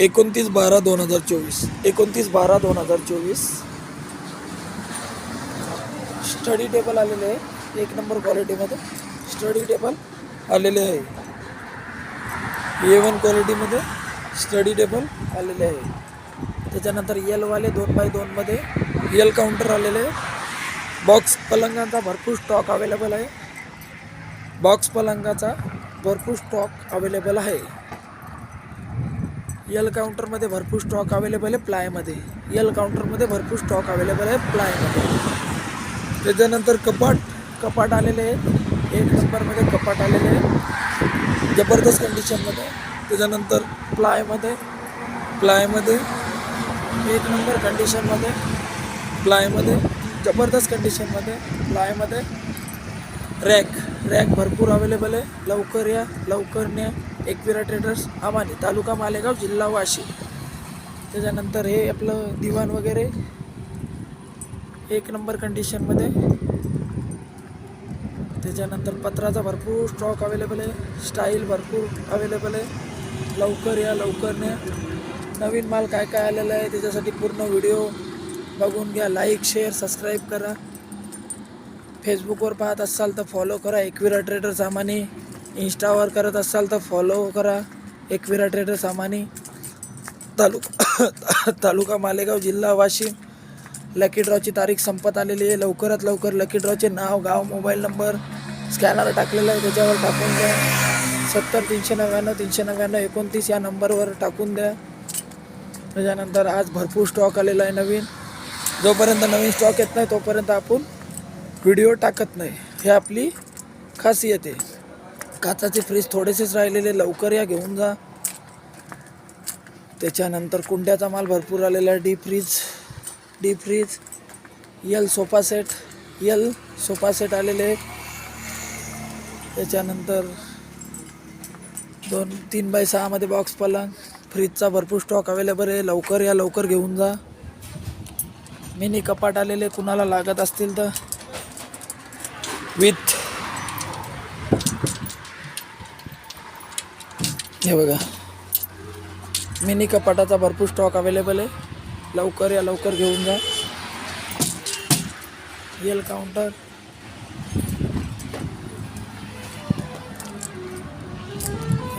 एकोणतीस बारा दोन हजार चोवीस. एकोणतीस बारा दोन हजार चोवीस. स्टडी टेबल आलेले आहे. एक नंबर क्वालिटीमध्ये स्टडी टेबल आलेले आहे. ए वन क्वालिटीमध्ये स्टडी टेबल आलेले आहे. त्याच्यानंतर येलवाले दोन बाय दोनमध्ये यल काउंटर आलेले आहे. बॉक्स पलंगांचा भरपूर स्टॉक अवेलेबल आहे. बॉक्स पलंगाचा भरपूर स्टॉक अवेलेबल आहे. यल काउंटरमध्ये भरपूर स्टॉक अवेलेबल आहे प्लायमध्ये यल काउंटरमध्ये भरपूर स्टॉक अवेलेबल आहे प्लायमध्ये त्याच्यानंतर कपाट कपाट आलेले आहे. एक नंबरमध्ये कपाट आलेले आहे. जबरदस्त कंडिशनमध्ये त्याच्यानंतर प्लायमध्ये प्लायमध्ये एक नंबर कंडिशनमध्ये प्लायमध्ये जबरदस्त कंडिशनमध्ये प्लायमध्ये रॅक रॅक भरपूर अवेलेबल आहे. लवकर या लवकर न्या. एकविरा ट्रेडर्स आमानी तालुका मालेगाव जिल्हा वाशी. त्याच्यानंतर हे आपलं दिवाण वगैरे एक नंबर कंडिशनमध्ये त्याच्यानंतर पत्राचा भरपूर स्टॉक अवेलेबल आहे स्टाईल भरपूर अवेलेबल आहे. लवकर या लवकर न्या. नवीन माल काय काय आलेला आहे त्याच्यासाठी पूर्ण व्हिडिओ बघून घ्या. लाईक शेअर सबस्क्राईब करा. फेसबुकवर पाहत असाल तर फॉलो करा. एकविरा ट्रेडर सामानी इंस्टावर करत असाल तर फॉलो करा. एकविरा ट्रेडर सामानी. तालुका तालुका मालेगाव जिल्हा वाशिम. लकी ड्रॉची तारीख संपत आलेली आहे. लवकरात लवकर लकी ड्रॉचे नाव गाव मोबाईल नंबर स्कॅनर टाकलेला आहे. त्याच्यावर टाकून द्या. सत्तर तीनशे नव्याण्णव तीनशे नव्याण्णव एकोणतीस या नंबरवर टाकून द्या. त्याच्यानंतर आज भरपूर स्टॉक आलेला आहे नवीन. जोपर्यंत नवीन स्टॉक येत नाही तोपर्यंत आपण व्हिडिओ टाकत नाही. हे आपली खासियत आहे. काचाचे फ्रीज थोडेसेच राहिलेले लवकर या घेऊन जा. त्याच्यानंतर कुंड्याचा माल भरपूर आलेला आहे. Deep freeze deep freeze. L sofa set L sofa set आलेले. त्याच्यानंतर दोन तीन बाय सहामध्ये बॉक्स पलंग फ्रीजचा भरपूर स्टॉक अवेलेबल आहे. लवकर या लवकर घेऊन जा. मिनी कपाट आलेले कुणाला लागत असतील तर. विथ हे बघा. मिनी कपाटाचा भरपूर स्टॉक अवेलेबल आहे. लवकर या लवकर घेऊन जा. L counter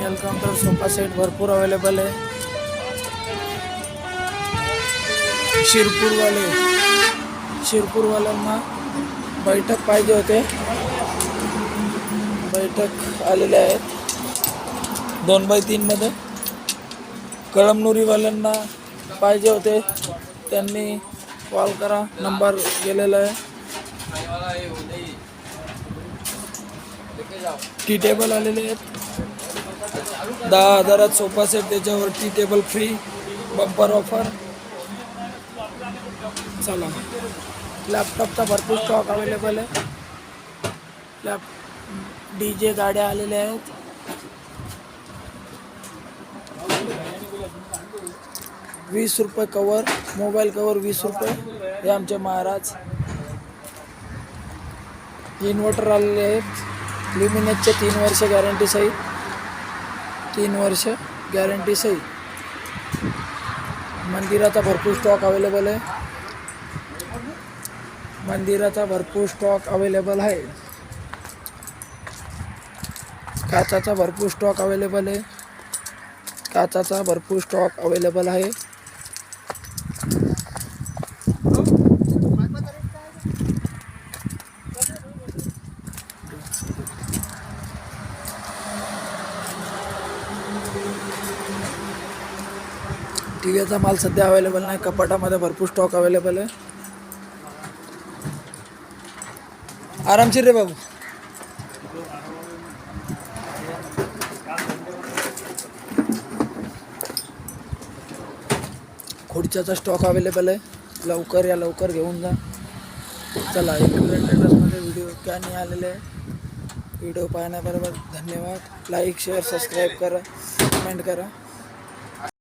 L counter sofa set भरपूर अवेलेबल आहे. शिरपूरवाले. शिरपूरवाल्यांना बैठक पाहिजे होते. बैठक आलेले आहेत. दोन बाय तीनमध्ये कळमनुरीवाल्यांना पाहिजे होते. त्यांनी कॉल करा. नंबर गेलेला आहे. टी टेबल आलेले आहेत. दहा हजारात सोफा सेट त्याच्यावर tea table free bumper offer चला. लॅपटॉपचा भरपूर स्टॉक अवेलेबल आहे. लॅप डी जे गाड्या आलेल्या आहेत. वीस रुपये कवर मोबाईल कवर वीस रुपये. हे आमचे महाराज. इन्व्हर्टर आलेले आहेत. लिमिनेटचे तीन वर्ष गॅरंटी सहित. तीन वर्ष गॅरंटी सहित. मंदिराचा भरपूर स्टॉक अवेलेबल आहे. मंदिराचा भरपूर स्टॉक अवेलेबल आहे. काचाचा भरपूर स्टॉक अवेलेबल आहे. काचाचा भरपूर स्टॉक अवेलेबल आहे. टीव्हीचा माल सध्या अवेलेबल नाही. कपाटामध्ये भरपूर स्टॉक अवेलेबल आहे. आरामशीर रे बाबू. खुर्च्याचा स्टॉक अवेलेबल आहे. लवकर या लवकर घेऊन जा. चला एक व्हिडिओ क्या नाही आलेले व्हिडिओ पाहण्याबरोबर धन्यवाद. लाईक शेअर सबस्क्राईब करा. कमेंट करा.